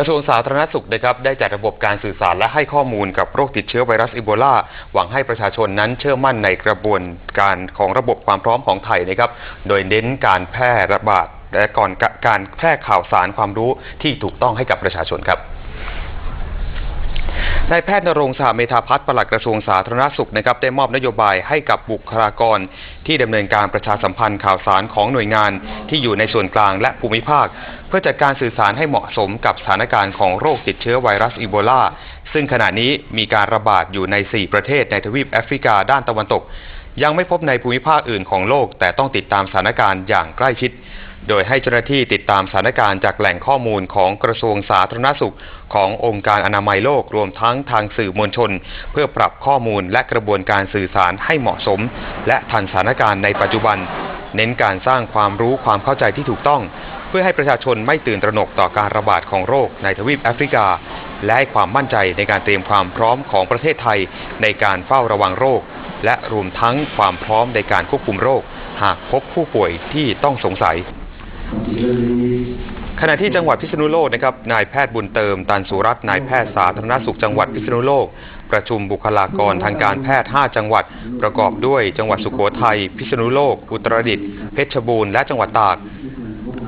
ระทรวงสาธารณสุขนะครับได้จัดระบบการสื่อสารและให้ข้อมูลกับโรคติดเชื้อไวรัสอีโบลาหวังให้ประชาชนนั้นเชื่อมั่นในกระบวนการของระบบความพร้อมของไทยนะครับ โดยเน้นการแพร่ระบาดและก่อนการแพร่ข่าวสารความรู้ที่ถูกต้องให้กับประชาชนครับ นายแพทย์นรงค์สหเมธาพัฒน์ปลัดกระทรวงสาธารณสุขนะครับได้มอบนโยบายให้กับบุคลากร ที่ดำเนินการประชาสัมพันธ์ข่าวสารของหน่วยงานที่อยู่ในส่วนกลางและภูมิภาค เพื่อจัดการสื่อสารให้เหมาะสมกับสถานการณ์ของโรคติดเชื้อไวรัสอีโบลา ซึ่งขณะนี้มีการระบาดอยู่ใน 4 ประเทศในทวีปแอฟริกาด้านตะวันตก ยังไม่พบในภูมิภาคอื่นของโลก แต่ต้องติดตามสถานการณ์อย่างใกล้ชิด โดยให้เจ้าหน้าที่ติดตามสถานการณ์จากแหล่งข้อมูลของกระทรวงสาธารณสุข ขององค์การอนามัยโลกรวมทั้งทางสื่อมวลชน เพื่อปรับข้อมูลและกระบวนการสื่อสารให้เหมาะสม และทันสถานการณ์ในปัจจุบัน เน้นการสร้างความรู้ความเข้าใจที่ถูกต้อง เพื่อให้ประชาชนไม่ตื่นตระหนกต่อการระบาดของโรคในทวีปแอฟริกา และให้ความมั่นใจในการเตรียมความพร้อมของประเทศไทย ในการเฝ้าระวังโรค และรวมทั้งความพร้อมในการควบคุมโรค หากพบผู้ป่วยที่ต้องสงสัย ขณะที่จังหวัดพิษณุโลกนะครับนายแพทย์บุญเติมตันสุรัตน์นายแพทย์สาธารณสุขจังหวัดพิษณุโลก ประชุมบุคลากรทางการแพทย์ 5 จังหวัด ประกอบด้วยจังหวัดสุโขทัยพิษณุโลก อุตรดิตถ์เพชรบูรณ์และจังหวัดตาก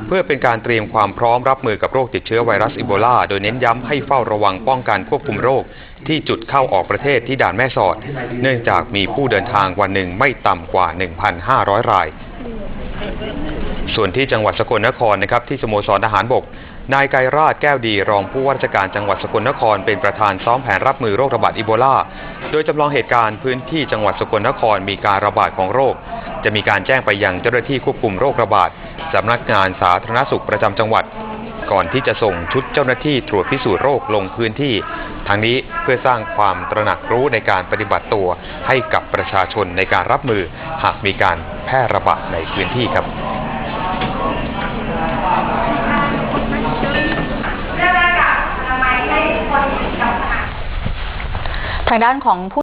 เพื่อเป็นการเตรียมความพร้อมรับมือกับโรคติดเชื้อไวรัสอีโบลา โดยเน้นย้ำให้เฝ้าระวังป้องกันควบคุมโรค ที่จุดเข้าออกประเทศที่ด่านแม่สอด เนื่องจากมีผู้เดินทางวันหนึ่งไม่ต่ำกว่า 1,500 ราย ส่วนที่จังหวัดสกลนครนะครับที่สโมสรทหารบก นายไกรราชแก้วดีรองผู้ว่าราชการจังหวัดสกลนครเป็นประธานซ้อมแผนรับมือโรคระบาดอีโบลา โดยจำลองเหตุการณ์พื้นที่จังหวัดสกลนครมีการระบาดของโรค จะมีการแจ้งไปยังเจ้าหน้าที่ควบคุมโรคระบาดสำนักงานสาธารณสุขประจำจังหวัด ก่อนที่จะส่งชุดเจ้าหน้าที่ตรวจพิสูจน์โรคลงพื้นที่ทางนี้เพื่อสร้างความตระหนักรู้ในการปฏิบัติตัวให้กับประชาชนในการรับมือ หากมีการแพร่ระบาดในพื้นที่ครับ ทางด้านของผู้